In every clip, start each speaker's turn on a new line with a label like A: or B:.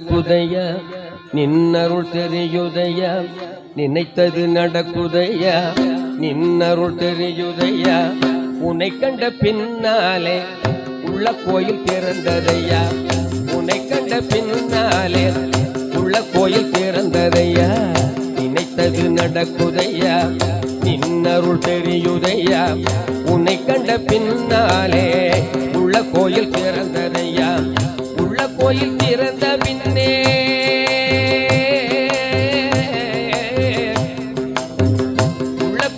A: நடக்குதையா நின்னருள் தெரியுதைய நினைத்தது நடக்குதைய நின்னருள் தெரியுதைய உன்னை கண்ட பின்னாலே உள்ள கோயில் திறந்ததையா உன்னை கண்ட பின்னாலே உள்ள கோயில் திறந்ததையா நினைத்தது நடக்குதையா நின்னருள் தெரியுதையா உன்னை கண்ட பின்னாலே உள்ள கோயில் திறந்ததையா உள்ள கோயில்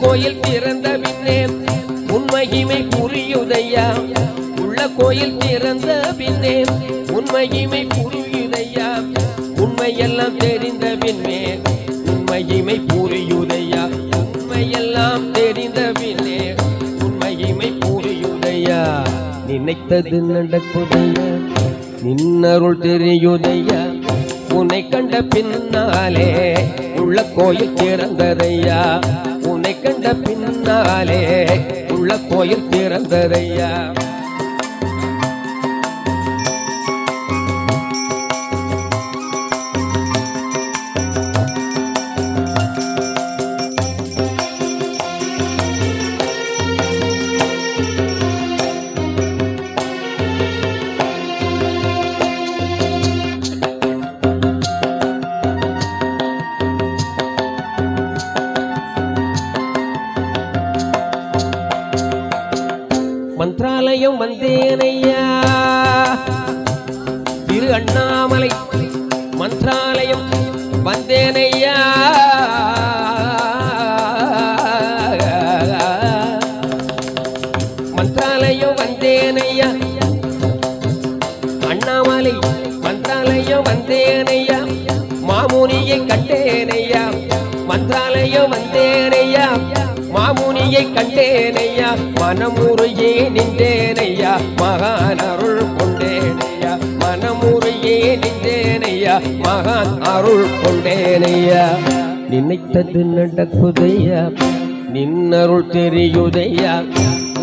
A: கோயில் திறந்த பின்னே உண்மையுமே புரியுதையா? உள்ள கோயில் திறந்த பின்னே உண்மையுமே புரியுதையா? உண்மையெல்லாம் தெரிந்த பின்னே உண்மையுமை புரியுதையா? உண்மையெல்லாம் தெரிந்த பின்னே உண்மையுமை புரியுதையா? நினைத்தது நடக்குதையா நின்னருள் தெரியுதையா? உன்னை கண்ட பின்னாலே உள்ள கோயில் திறந்ததையா? கண்ட பின்னாலே உள்ள கோயில் திறந்ததையா? வந்தேனையா திரு அண்ணாமலை மந்திராலயம் வந்தேனையா? மந்திராலயம் வந்தேனையா? அண்ணாமலை மந்திராலயம் வந்தேனையா? மாமுனியை கண்டேனையா? மந்திராலயம் வந்தேனையா? மாமுனியை கண்டேனையா? மனமுறையே நின்றேனையா? மகான் அருள் கொண்டேனையா? மனமுறையே நின்றேனையா? மகான் அருள் கொண்டேனையா? நினைத்தது நடக்குதையா? நின்னருள் தெரியுதையா?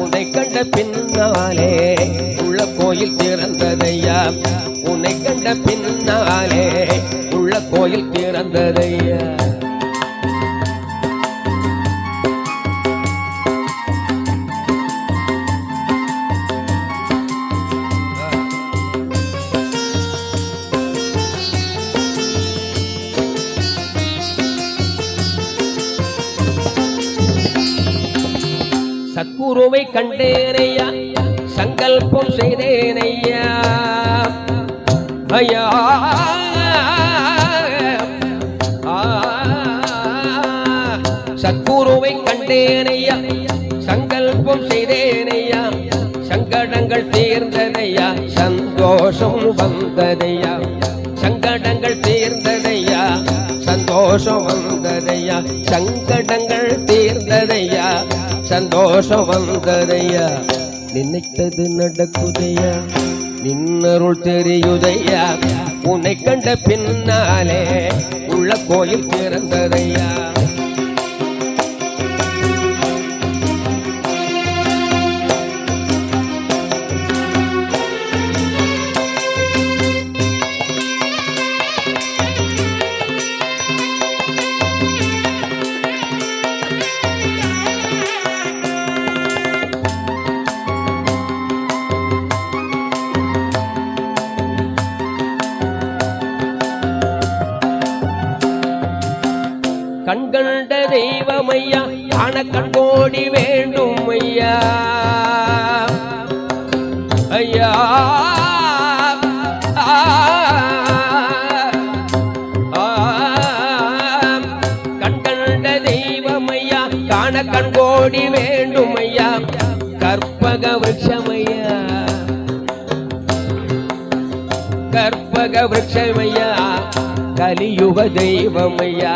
A: உன்னை கண்ட பின்னாலே உள்ள கோயில் திறந்ததையா? உன்னை கண்ட பின்னாலே உள்ள கோயில் திறந்ததையா? சத்குருவை கண்டேனையா? சங்கல்பம் செய்தேனையா? ஐயா. சத்குருவை கண்டேனையா? சங்கல்பம் செய்தேனையா? சங்கடங்கள் தீர்ந்ததையா? சந்தோஷம் வந்ததையா? சங்கடங்கள் தீர்ந்ததையா? சந்தோஷம் வந்ததையா சங்கடங்கள் தீர்ந்ததையா? சந்தோஷம் வந்ததையா? நினைத்தது நடக்குதையா? நின்னருள் தெரியுதையா? உன்னை கண்ட பின்னாலே உள்ள கோயில் திறந்ததையா? ஐயா காண கண்கோடி வேண்டும் ஐயா. ஐயா ஆ, ஆ, கண்கண்ட தெய்வமையா காண கண்கோடி வேண்டும் ஐயா. கற்பக விருட்சமையா கற்பக விருட்சமையா கலியுக தெய்வமையா